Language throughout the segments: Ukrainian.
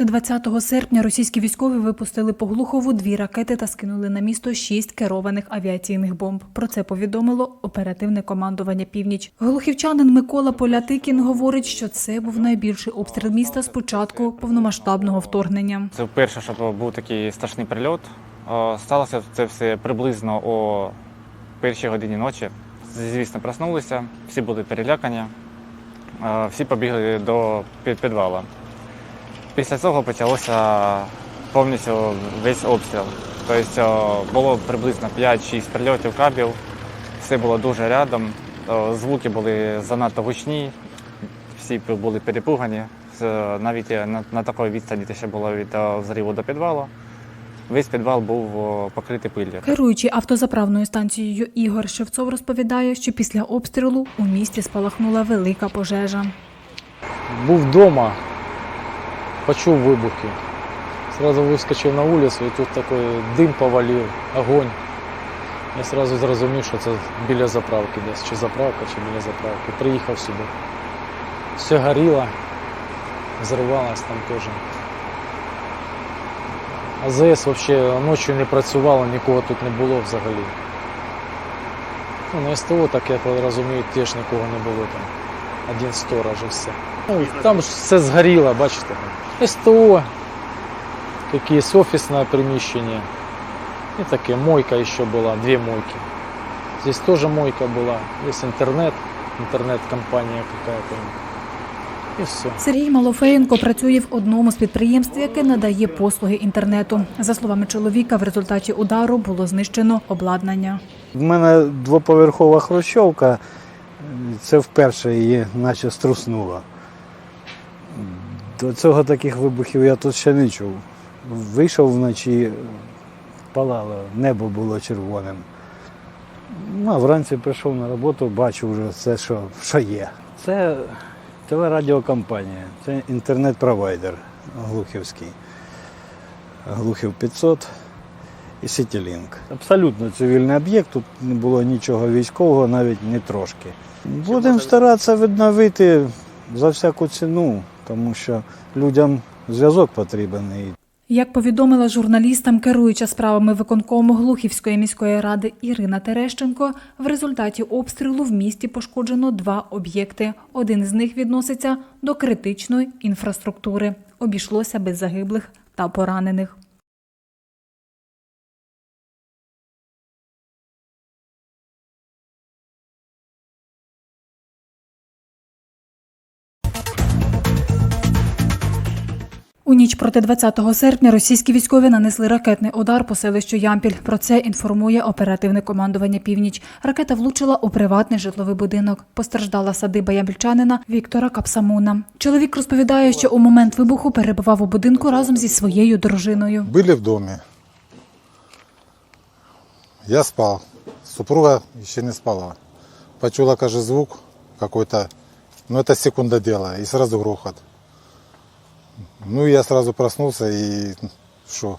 проти 20 серпня російські військові випустили по Глухову дві ракети та скинули на місто шість керованих авіаційних бомб. Про це повідомило оперативне командування Північ. Глухівчанин Микола Полятикін говорить, що це був найбільший обстріл міста з початку повномасштабного вторгнення. Це вперше, щоб був такий страшний прильот. Сталося це все приблизно о першій годині ночі. Звісно, проснулися, всі були перелякані, Е, всі побігли до підвала. Після цього почалося повністю весь обстріл. Тобто було приблизно 5-6 прильотів кабів, все було дуже рядом, звуки були занадто гучні, всі були перепугані. Навіть на, на такій відстані те, що було від е, взриву до підвалу. Весь підвал був покритий пиллю. Керуючий автозаправною станцією Ігор Шевцов розповідає, що після обстрілу у місті спалахнула велика пожежа. Був вдома, почув вибухи. Сразу вискочив на вулицю і тут такий дим повалив, огонь. Я сразу зрозумів, що це біля заправки десь, чи заправка, чи біля заправки. Приїхав сюди. Все горіло, взривалось там теж. АЗС взагалі ночі не працювало, нікого тут не було взагалі. Ну, на СТО, так я розумію, теж нікого не було там. Один сторож і все. Ну, там ж все згоріло, бачите. СТО, якесь офісне приміщення. І таке мойка ще була, дві мойки. Здесь теж мойка була, є інтернет, інтернет-компанія какая-то. І все. Сергій Малофеєнко працює в одному з підприємств, яке надає послуги інтернету. За словами чоловіка, в результаті удару було знищено обладнання. В мене двоповерхова хрущовка, це вперше її наче струснуло. До цього таких вибухів я тут ще не чув. Вийшов вночі, палало, небо було червоним. Ну, а вранці прийшов на роботу, бачу вже все, що, що є. Це телерадіокомпанія, це інтернет-провайдер Глухівський. Глухів 500 і Сітілінк. Абсолютно цивільний об'єкт, тут не було нічого військового, навіть не трошки. Будемо старатися відновити за всяку ціну, тому що людям зв'язок потрібен. Як повідомила журналістам керуюча справами виконкому Глухівської міської ради Ірина Терещенко, в результаті обстрілу в місті пошкоджено два об'єкти. Один з них відноситься до критичної інфраструктури. Обійшлося без загиблих та поранених. У проти 20 серпня російські військові нанесли ракетний удар по селищу Ямпіль. Про це інформує оперативне командування Північ. Ракета влучила у приватний житловий будинок. Постраждала садиба ямпільчанина Віктора Капсамуна. Чоловік розповідає, що у момент вибуху перебував у будинку разом зі своєю дружиною. Были в доме. Я спал. Супруга еще не спала. Почула, каже, звук какой-то. Ну, это секунда дела. И сразу грохот. Ну, я сразу проснулся и что?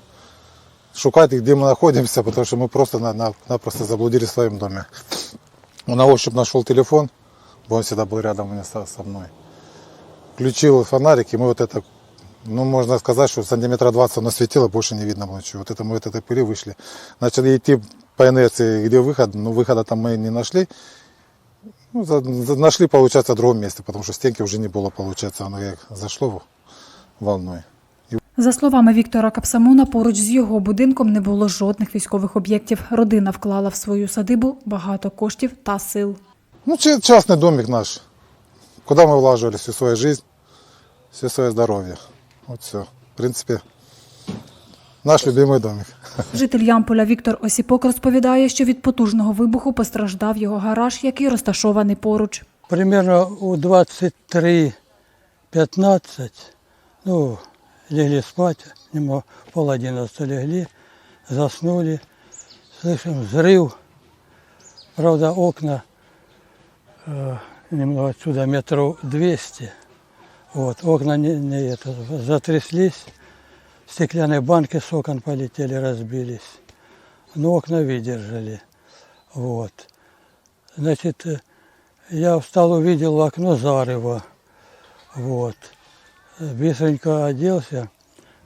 Шукать, где мы находимся, потому что мы просто на, на, напросто заблудились в своем доме. Он на ощупь нашел телефон, он всегда был рядом у меня со, со мной. Включил фонарик, и мы вот это ну, можно сказать, что сантиметра 20 оно светило, больше не видно ничего. Вот это мы от этой пыли вышли. Начали идти по инерции, где выход, но выхода там мы не нашли. Ну, нашли, получается, в другом месте, потому что стенки уже не было, получается, оно как зашло волной. За словами Віктора Капсамуна, поруч з його будинком не було жодних військових об'єктів. Родина вклала в свою садибу багато коштів та сил. Ну, ча- частный домик наш, куда мы влаживали всю свою жизнь, все свое здоровье. Вот все. В принципе, наш любимый домик. Житель Ямполя Віктор Осіпок розповідає, що від потужного вибуху постраждав його гараж, який розташований поруч. примерно у 23.15, ну, легли спать, немного пол одиннадцатого легли, заснули, слышим взрыв, правда, окна э, немного отсюда метров 200, вот, окна не, не это, затряслись, стеклянные банки с окон полетели, разбились, но окна выдержали, вот. Значит, э, я встал, увидел в окно зарево. Вот. Быстренько оделся,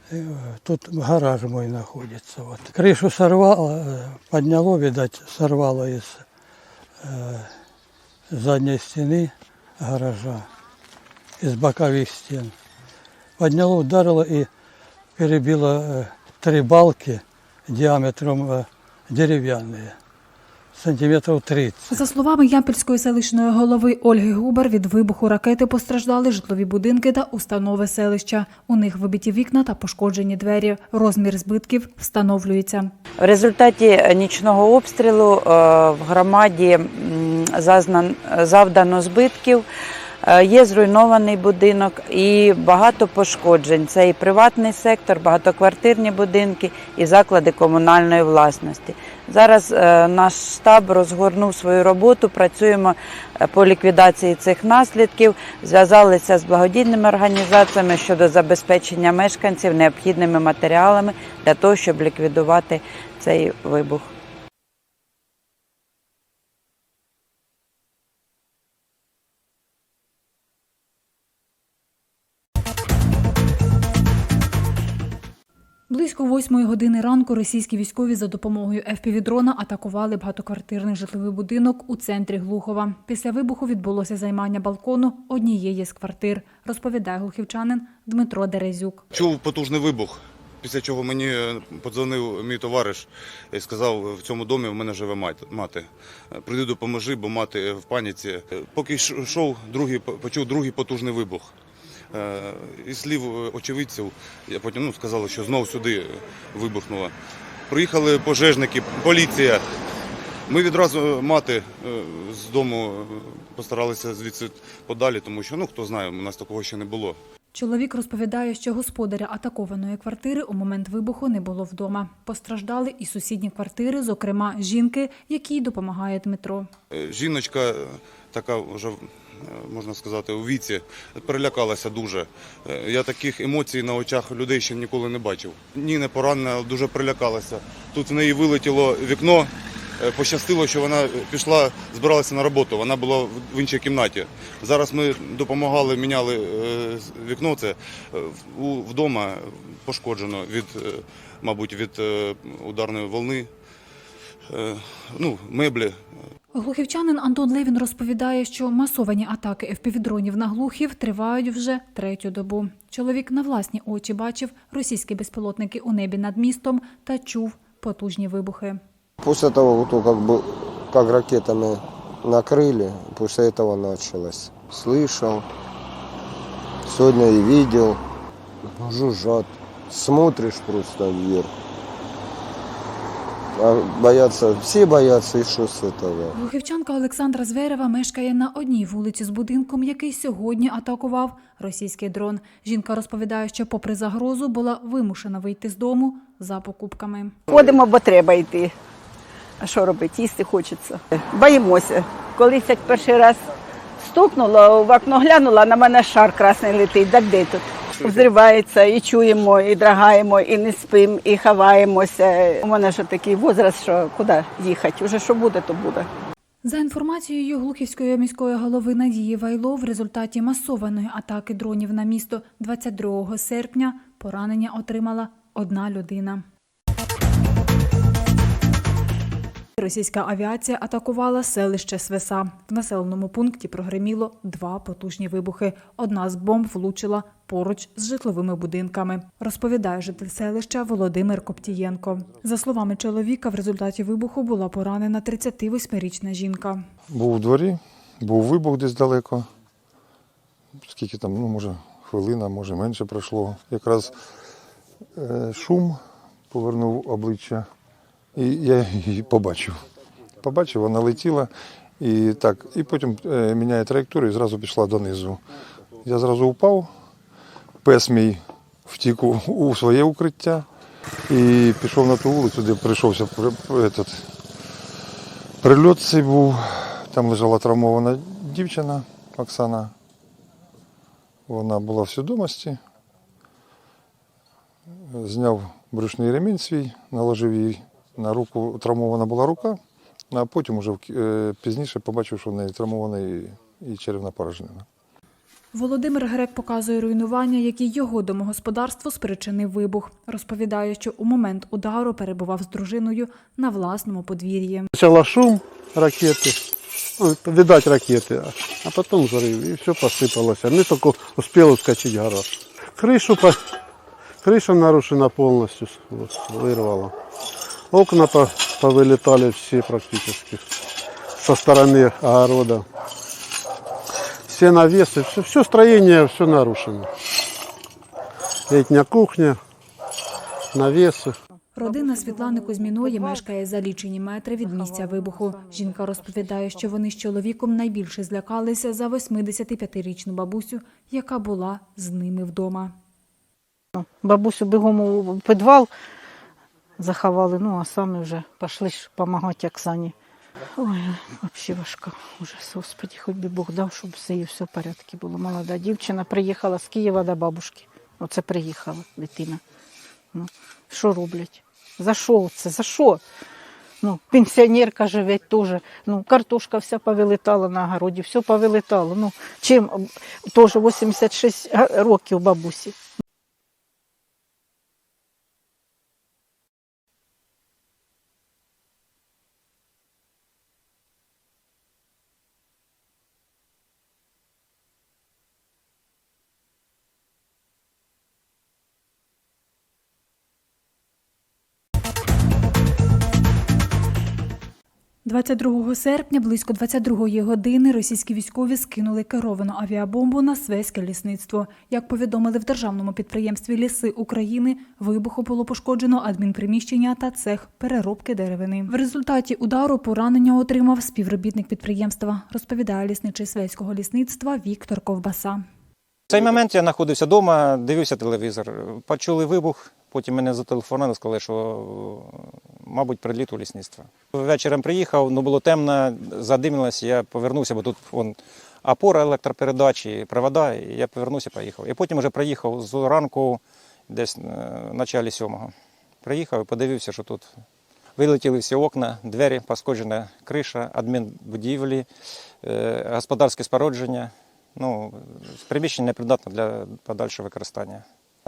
э, тут гараж мой находится. Вот. Крышу сорвало, э, подняло, видать, сорвало из э, задней стены гаража, из боковых стен. Подняло, ударило и перебило э, три балки диаметром э, деревянные, сантиметров 30. За словами Ямпільської селищної голови Ольги Губар, від вибуху ракети постраждали житлові будинки та установи селища. У них вибиті вікна та пошкоджені двері. Розмір збитків встановлюється. В результаті нічного обстрілу е, в громаді завдано збитків. Е, Є зруйнований будинок і багато пошкоджень. Це і приватний сектор, багатоквартирні будинки, і заклади комунальної власності. Зараз е, наш штаб розгорнув свою роботу. Працюємо е, по ліквідації цих наслідків. Зв'язалися з благодійними організаціями щодо забезпечення мешканців необхідними матеріалами для того, щоб ліквідувати цей вибух. Близько восьмої години ранку російські військові за допомогою ФПВ-дрона атакували багатоквартирний житловий будинок у центрі Глухова. Після вибуху відбулося займання балкону однієї з квартир, розповідає глухівчанин Дмитро Дерезюк. Чув потужний вибух. Після чого мені е, подзвонив мій товариш і сказав, в цьому домі в мене живе мати. Прийди допоможи, бо мати в паніці. Е, Поки йшов, другий, почув другий потужний вибух. Е, Із слів е, очевидців, я потім ну, сказали, що знов сюди вибухнуло. Приїхали пожежники, поліція. Ми відразу е, мати з дому постаралися звідси подалі, тому що ну хто знає, у нас такого ще не було. Чоловік розповідає, що господаря атакованої квартири у момент вибуху не було вдома. Постраждали і сусідні квартири, зокрема жінки, якій допомагає Дмитро. Жіночка така вже, можна сказати, у віці, перелякалася дуже. Е, Я таких емоцій на очах людей ще ніколи не бачив. Ні, не поранена, дуже перелякалася. Тут в неї вилетіло вікно. Е, Пощастило, що вона пішла, збиралася на роботу. Вона була в- іншій кімнаті. Зараз ми допомагали, міняли е, вікно. Це е, вдома пошкоджено від, е, мабуть, від е, ударної волни. Е, Ну, меблі, Глухівчанин Антон Левін розповідає, що масовані атаки ФПВ-дронів на глухів тривають вже третю добу. Чоловік на власні очі бачив російські безпілотники у небі над містом та чув потужні вибухи. После того, вот, как бы, как ракетами накрыли, после этого началось. Слышал, сегодня и видел, жужжат. Смотришь просто вверх. А боятся, все боятся, и что с этого? Глухівчанка Олександра Зверева мешкає на одній вулиці з будинком, який сьогодні атакував російський дрон. Жінка розповідає, що попри загрозу була вимушена вийти з дому за покупками. Ходимо, бо треба йти. А що робити? Їсти хочеться. Боїмося. Колись як перший раз стукнуло, в окно глянула, на мене шар красний летить. Так де тут? Взривається, і чуємо, і драгаємо, і не спимо, і ховаємося. У мене вже такий возраст, що куди їхати? Уже що буде, то буде. За інформацією Глухівської міської голови Надії Вайло, в результаті масованої атаки дронів на місто 22 серпня поранення отримала одна людина. Російська авіація атакувала селище Свеса. В населеному пункті прогреміло два потужні вибухи. Одна з бомб влучила поруч з житловими будинками. Розповідає житель селища Володимир Коптієнко. За словами чоловіка, в результаті вибуху була поранена 38-річна жінка. Був у дворі, був вибух десь далеко. Скільки там, ну, може, хвилина, може менше пройшло. Якраз е, шум повернув обличчя, і я її побачив. Побачив, вона летіла, і так, і потім е, міняє траєкторію і зразу пішла донизу. Я зразу впав, пес мій втік у своє укриття і пішов на ту вулицю, де прийшовся этот, Прильот цей був, там лежала травмована дівчина Оксана. Вона була в свідомості. Зняв брюшний ремінь свій, наложив їй на руку, травмована була рука, а потім уже е, пізніше побачив, що в неї травмована і, і черевна порожнина. Володимир Грек показує руйнування, які його домогосподарство спричинив вибух. Розповідає, що у момент удару перебував з дружиною на власному подвір'ї. Сначала шум ракети, видать ракети, а потім взрыв, і все посипалося. Ми тільки успіли ускочити в гараж. Кришу. Криша нарушена повністю, вирвала. Окна по... повилітали всі практично со сторони огорода. Все навесы, все, все строение, все нарушено. Летняя кухня, навесы. Родина Світлани Кузьміної мешкає за лічені метри від місця вибуху. Жінка розповідає, що вони з чоловіком найбільше злякалися за 85-річну бабусю, яка була з ними вдома. Бабусю бігом у підвал заховали, ну а самі вже пішли допомагати Оксані. Ой, взагалі важко. Ужас, Господи, хоч би Бог дав, щоб з нею все в порядку було. Молода дівчина приїхала з Києва до бабушки. Оце приїхала дитина. Ну, що роблять? За що це? За що? Ну, пенсіонерка живе теж. Ну, картошка вся повилетала на огороді, все повилетало. Ну, чим теж 86 років бабусі. – 22 серпня близько 22 години російські військові скинули керовану авіабомбу на Свеське лісництво. Як повідомили в державному підприємстві Ліси України, вибуху було пошкоджено адмінприміщення та цех переробки деревини. В результаті удару поранення отримав співробітник підприємства, розповідає лісничий Свеського лісництва Віктор Ковбаса. В цей момент я знаходився вдома, дивився телевізор. Почули вибух, потім мене зателефонували, сказали, що, мабуть, приліт у лісництво. Приїхав, ну було темно, задимілося, я повернувся, бо тут вон, опора електропередачі, провода, і я повернувся, поїхав. І потім вже приїхав з ранку, десь е, в началі сьомого. Приїхав і подивився, що тут вилетіли всі окна, двері, пошкоджена криша, адмінбудівлі, е, господарське спорудження. Ну, приміщення непридатне для подальшого використання.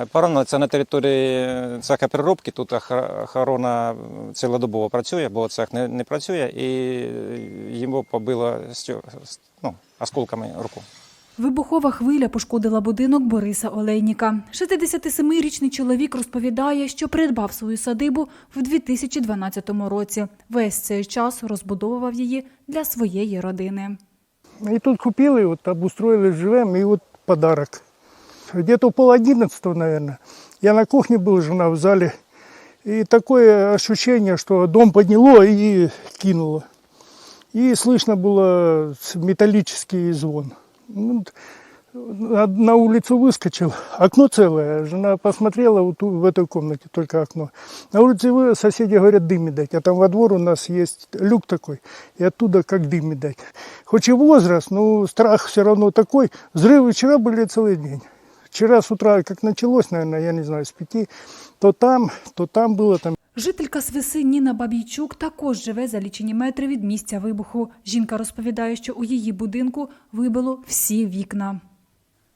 Поранено це на території цеха переробки. Тут охо- охорона цілодобово працює, бо цех не, не працює, і йому побило ну, осколками руку. Вибухова хвиля пошкодила будинок Бориса Олейніка. 67-річний чоловік розповідає, що придбав свою садибу в 2012 році. Весь цей час розбудовував її для своєї родини. И тут купили, вот обустроили, живем, и вот подарок. Где-то пол одиннадцатого, наверное. Я на кухне был, жена в зале. И такое ощущение, что дом подняло и кинуло. И слышно было металлический звон. Ну, на, улицу выскочил. Окно целое. Жена посмотрела вот в этой комнате только окно. На улице соседи говорят, дым видать. А там во двор у нас есть люк такой. И оттуда как дым видать. Хоть и возраст, но страх все равно такой. Взрывы вчера были целый день. Вчера с утра, как началось, наверное, я не знаю, с пяти, то там, то там было там Жителька Свиси Ніна Бабійчук також живе за лічені метри від місця вибуху. Жінка розповідає, що у її будинку вибило всі вікна.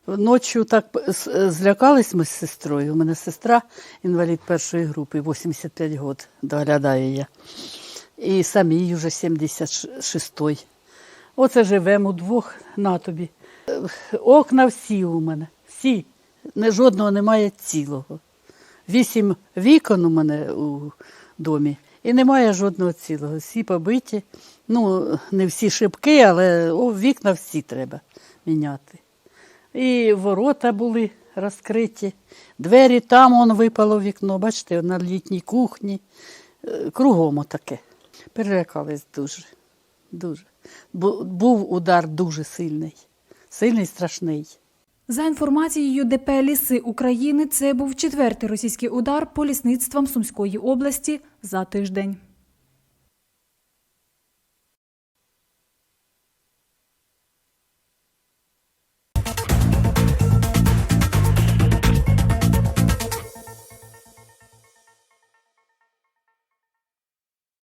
Ночі так злякались ми з сестрою. У мене сестра інвалід першої групи, 85 років, доглядає я. І самій вже 76-й. Оце живемо удвох на тобі. Е, Окна всі у мене, всі. Не, жодного немає цілого. Вісім вікон у мене у домі, і немає жодного цілого. Всі побиті. Ну, не всі шибки, але о, вікна всі треба міняти. І ворота були розкриті, двері там он випало вікно, бачите, на літній кухні. Е, Кругом отаке. Перелякались дуже, дуже. Бу- Був удар дуже сильний, сильний, страшний. За інформацією ДП «Ліси України, це був четвертий російський удар по лісництвам Сумської області за тиждень.